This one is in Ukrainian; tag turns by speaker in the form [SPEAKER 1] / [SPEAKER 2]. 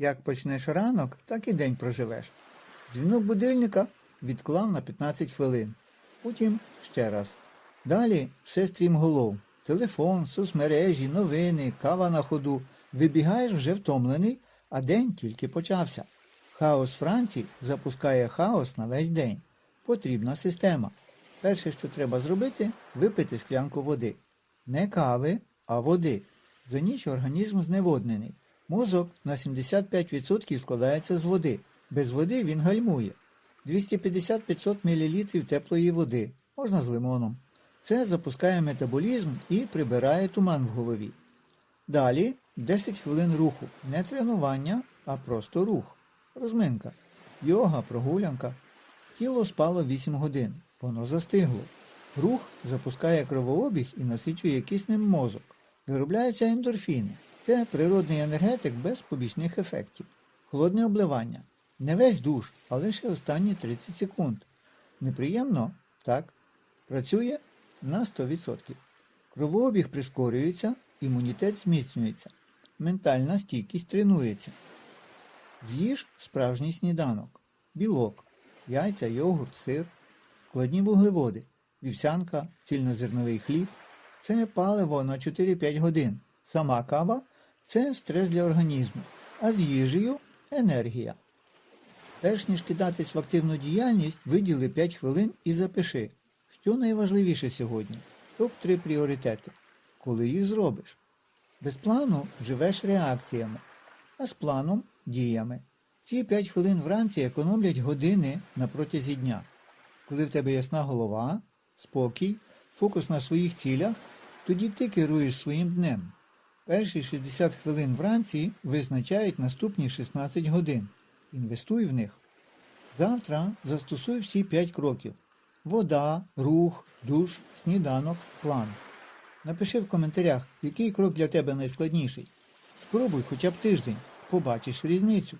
[SPEAKER 1] Як почнеш ранок, так і день проживеш. Дзвінок будильника відклав на 15 хвилин. Потім ще раз. Далі все стрімголов. Телефон, соцмережі, новини, кава на ходу. Вибігаєш вже втомлений, а день тільки почався. Хаос Франції запускає хаос на весь день. Потрібна система. Перше, що треба зробити, випити склянку води. Не кави, а води. За ніч організм зневоднений. Мозок на 75% складається з води. Без води він гальмує. 250-500 мл теплої води, можна з лимоном. Це запускає метаболізм і прибирає туман в голові. Далі 10 хвилин руху. Не тренування, а просто рух. Розминка. Йога, прогулянка. Тіло спало 8 годин. Воно застигло. Рух запускає кровообіг і насичує киснем мозок. Виробляються ендорфіни. Це природний енергетик без побічних ефектів. Холодне обливання. Не весь душ, а лише останні 30 секунд. Неприємно? Так. Працює на 100%. Кровообіг прискорюється, імунітет зміцнюється. Ментальна стійкість тренується. З'їж справжній сніданок. Білок, яйця, йогурт, сир, складні вуглеводи, вівсянка, цільнозерновий хліб. Це паливо на 4-5 годин. Сама кава це стрес для організму, а з їжею енергія. Перш ніж кидатись в активну діяльність, виділи 5 хвилин і запиши, що найважливіше сьогодні. Топ-3 пріоритети. Коли їх зробиш? Без плану живеш реакціями, а з планом діями. Ці 5 хвилин вранці економлять години на протязі дня. Коли в тебе ясна голова, спокій, фокус на своїх цілях, тоді ти керуєш своїм днем. Перші 60 хвилин вранці визначають наступні 16 годин. Інвестуй в них. Завтра застосуй всі 5 кроків. Вода, рух, душ, сніданок, план. Напиши в коментарях, який крок для тебе найскладніший. Спробуй хоча б тиждень, побачиш різницю.